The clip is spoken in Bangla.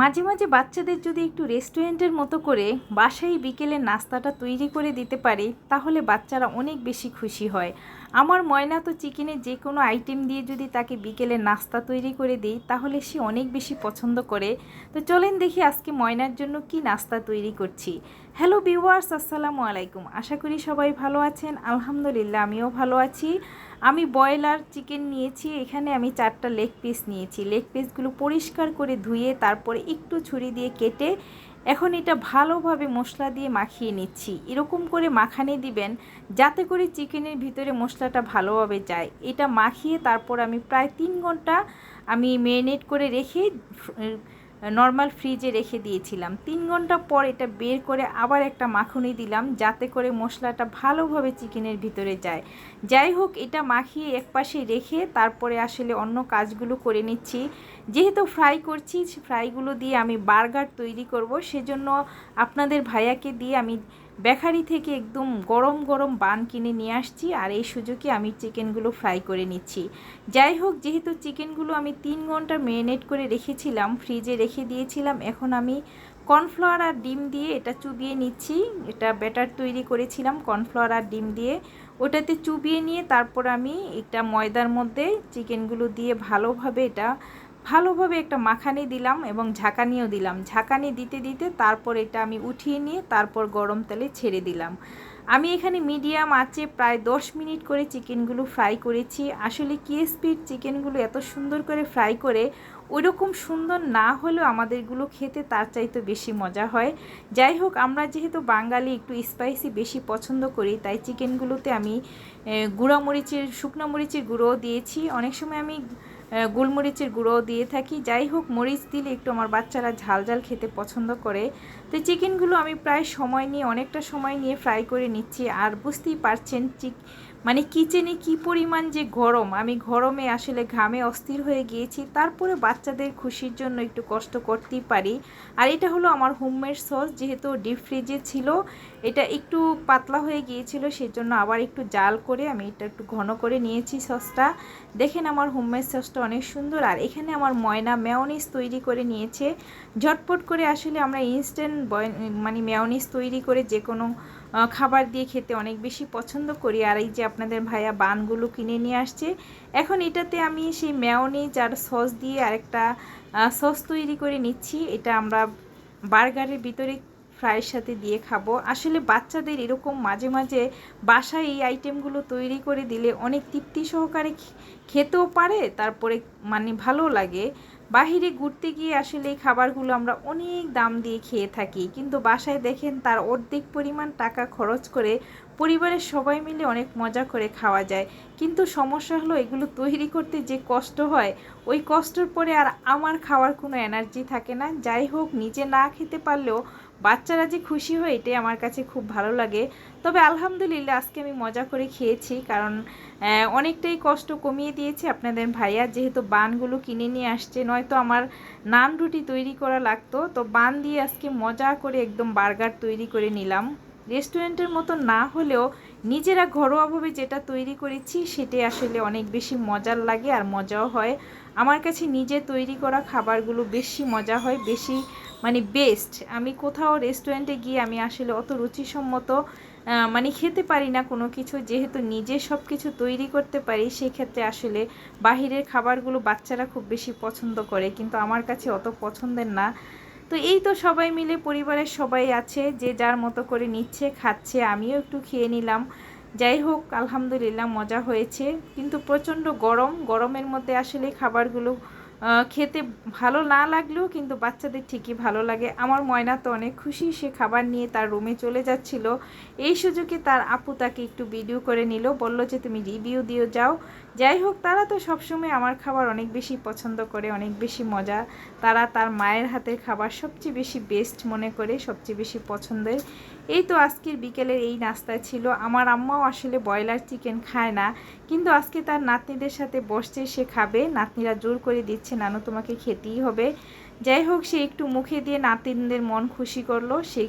মাঝে মাঝে বাচ্চাদের যদি একটু রেস্টুরেন্টের মতো করে বাসায় বিকেলে নাস্তাটা তৈরি করে দিতে পারি, তাহলে বাচ্চারা অনেক বেশি খুশি হয়। আমার ময়না তো চিকেনের যে কোনো আইটেম দিয়ে যদি তাকে বিকেলে নাস্তা তৈরি করে দিই, তাহলে সে অনেক বেশি পছন্দ করে। তো চলেন দেখি আজকে ময়নার জন্য কি নাস্তা তৈরি করছি। হ্যালো ভিউয়ার্স, আসসালামু আলাইকুম। আশা করি সবাই ভালো আছেন। আলহামদুলিল্লাহ, আমিও ভালো আছি। আমি ব্রয়লার চিকেন নিয়েছি, এখানে আমি চারটা লেগ পিস নিয়েছি। লেগ পিসগুলো পরিষ্কার করে ধুয়ে তারপরে একটু ছুরি দিয়ে কেটে এখন এটা ভালোভাবে মশলা দিয়ে মাখিয়ে নিচ্ছি। এরকম করে মাখানে দিবেন, যাতে করে চিকেনের ভিতরে মশলাটা ভালোভাবে যায়। এটা মাখিয়ে তারপর আমি প্রায় তিন ঘণ্টা আমি মেরিনেট করে রেখে নর্মাল ফ্রিজে রেখে দিয়েছিলাম। তিন ঘণ্টা পর এটা বের করে আবার একটা মাখুনি দিলাম, যাতে করে মশলাটা ভালোভাবে চিকেনের ভিতরে যায়। যাই হোক, এটা মাখিয়ে এক পাশে রেখে তারপরে আসলে অন্য কাজগুলো করে নিচ্ছি। যেহেতু ফ্রাই করছি ফ্রাইগুলো দিয়ে আমি বার্গার তৈরি করব, সেজন্য আপনাদের ভাইয়াকে দিয়ে আমি বেকারি থেকে একদম গরম গরম বান কিনে নিয়ে আসছি আর এই সুযোগে আমি চিকেনগুলো ফ্রাই করে নিচ্ছি। যাই হোক, যেহেতু চিকেনগুলো আমি তিন ঘণ্টা ম্যারিনেট করে রেখেছিলাম, ফ্রিজে রেখে দিয়েছিলাম, এখন আমি কর্নফ্লাওয়ার আর ডিম দিয়ে এটা চুবিয়ে নিচ্ছি। এটা ব্যাটার তৈরি করেছিলাম, কর্নফ্লাওয়ার আর ডিম দিয়ে। ওটাতে চুবিয়ে নিয়ে তারপর আমি একটা ময়দার মধ্যে চিকেনগুলো দিয়ে ভালোভাবে এটা ভালোভাবে একটা মাখানি দিলাম এবং ঝাঁকানিও দিলাম। ঝাঁকানি দিতে দিতে তারপর এটা আমি উঠিয়ে নিয়ে তারপর গরম তেলে ছেড়ে দিলাম। আমি এখানে মিডিয়াম আঁচে প্রায় দশ মিনিট করে চিকেনগুলো ফ্রাই করেছি। আসলে কিএসপির চিকেনগুলো এত সুন্দর করে ফ্রাই করে, ওইরকম সুন্দর না হলেও আমাদেরগুলো খেতে তার চাইতে বেশি মজা হয়। যাই হোক, আমরা যেহেতু বাঙালি, একটু স্পাইসি বেশি পছন্দ করি, তাই চিকেনগুলোতে আমি গুঁড়া মরিচের শুকনো মরিচের গুঁড়োও দিয়েছি। অনেক সময় আমি গোলমরিচের গুঁড়ো দিয়ে থাকি। যাই হোক, মরিচ দিলে একটু আমার বাচ্চারা ঝাল ঝাল খেতে পছন্দ করে। তো চিকেনগুলো আমি প্রায় সময় নিয়ে, অনেকটা সময় নিয়ে ফ্রাই করে নিচ্ছি। আর বুঝতেই পারছেন চিক মানে কিচেনে কি পরিমাণ যে গরম। আমি গরমে আসলে ঘামে অস্থির হয়ে গিয়েছি। তারপরে বাচ্চাদের খুশির জন্য একটু কষ্ট করতেই পারি। আর এটা হলো আমার হোমমেড সস যেহেতু ডিপ ফ্রিজে ছিল। এটা একটু পাতলা হয়ে গিয়েছিল, সেজন্য আবার একটু জাল করে আমি এটা একটু ঘন করে নিয়েছি সসটা দেখেন আমার হোমমেড সসটা অনেক সুন্দর। আর এখানে আমার ময়না মেয়নিস তৈরি করে নিয়েছে। ঝটপট করে আসলে আমরা ইনস্ট্যান্ট মানে মেয়নিস তৈরি করে যে কোনো খাবার দিয়ে খেতে অনেক বেশি পছন্দ করি। আর এই যে আপনাদের ভাইয়া বানগুলো কিনে নিয়ে আসছে। এখন এটাতে আমি সেই মেয়নিজ আর সস দিয়ে আরেকটা সস তৈরি করে নিচ্ছি। এটা আমরা বার্গারের ভিতরে ফ্রাইয়ের সাথে দিয়ে খাব। আসলে বাচ্চাদের এরকম মাঝে মাঝে বাসায় এই আইটেমগুলো তৈরি করে দিলে অনেক তৃপ্তি সহকারে খেতেও পারে, তারপরে মানে ভালো লাগে। বাহিরে ঘুরতে গিয়ে আসলে এই খাবারগুলো আমরা অনেক দাম দিয়ে খেয়ে থাকি। কিন্তু বাসায় দেখেন তার অর্ধেক পরিমাণ টাকা খরচ করে পরিবারের সবাই মিলে অনেক মজা করে খাওয়া যায়। কিন্তু সমস্যা হলো এগুলো তৈরি করতে যে কষ্ট হয়, ওই কষ্টের পরে আর আমার খাওয়ার কোনো এনার্জি থাকে না। যাই হোক, নিজে না খেতে পারলেও বাচ্চারা যে খুশি হয় এটাই আমার কাছে খুব ভালো লাগে। তবে আলহামদুলিল্লাহ আজকে আমি মজা করে খেয়েছি, কারণ অনেকটাই কষ্ট কমিয়ে দিয়েছে আপনাদের ভাইয়া। যেহেতু বানগুলো কিনে নিয়ে আসছে, নয়তো আমার নান রুটি তৈরি করা লাগতো। তো বান দিয়ে আজকে মজা করে একদম বার্গার তৈরি করে নিলাম। রেস্টুরেন্টের মতো না হলেও নিজেরা ঘরোয়াভাবে যেটা তৈরি করেছি, সেটাই আসলে অনেক বেশি মজার লাগে আর মজাও হয়। আমার কাছে নিজে তৈরি করা খাবারগুলো বেশি মজা হয়, বেশি মানে বেস্ট আমি কোথাও রেস্টুরেন্টে গিয়ে আমি আসলে অত রুচিসম্মত মানে খেতে পারি না কোনো কিছু। যেহেতু নিজে সব কিছু তৈরি করতে পারি, সেক্ষেত্রে আসলে বাহিরের খাবারগুলো বাচ্চারা খুব বেশি পছন্দ করে, কিন্তু আমার কাছে অত পছন্দের না। তো এই তো সবাই মিলে, পরিবারের সবাই আছে, যে যার মতো করে নিচ্ছে, খাচ্ছে, আমিও একটু খেয়ে নিলাম। যাই হোক, আলহামদুলিল্লাহ মজা হয়েছে। কিন্তু প্রচণ্ড গরম, গরমের মধ্যে আসলে খাবারগুলো খেতে ভালো না লাগলেও কিন্তু বাচ্চাদের ঠিকই ভালো লাগে। আমার ময়না তো অনেক খুশি, সে খাবার নিয়ে তার রুমে চলে যাচ্ছিল। এই সুযোগে তার আপু তাকে একটু ভিডিও করে নিল, বলল যে, তুমি রিভিউ দিও যাও। যাই হোক, তারা তো সবসময় আমার খাবার অনেক বেশি পছন্দ করে, অনেক বেশি মজা। তারা তার মায়ের হাতের খাবার সবচেয়ে বেশি বেস্ট মনে করে, সবচেয়ে বেশি পছন্দের। এই তো আজকের বিকেলের এই নাস্তা ছিল। আমার আম্মাও আসলে ব্রয়লার চিকেন খায় না, কিন্তু আজকে তার নাতনিদের সাথে বসছে, সে খাবে। নাতনিরা জোর করে দিচ্ছে নানু, তোমাকে খেতেই হবে। যাই হোক, সে একটু মুখে দিয়ে নাতিনদের মন খুশি করল, সে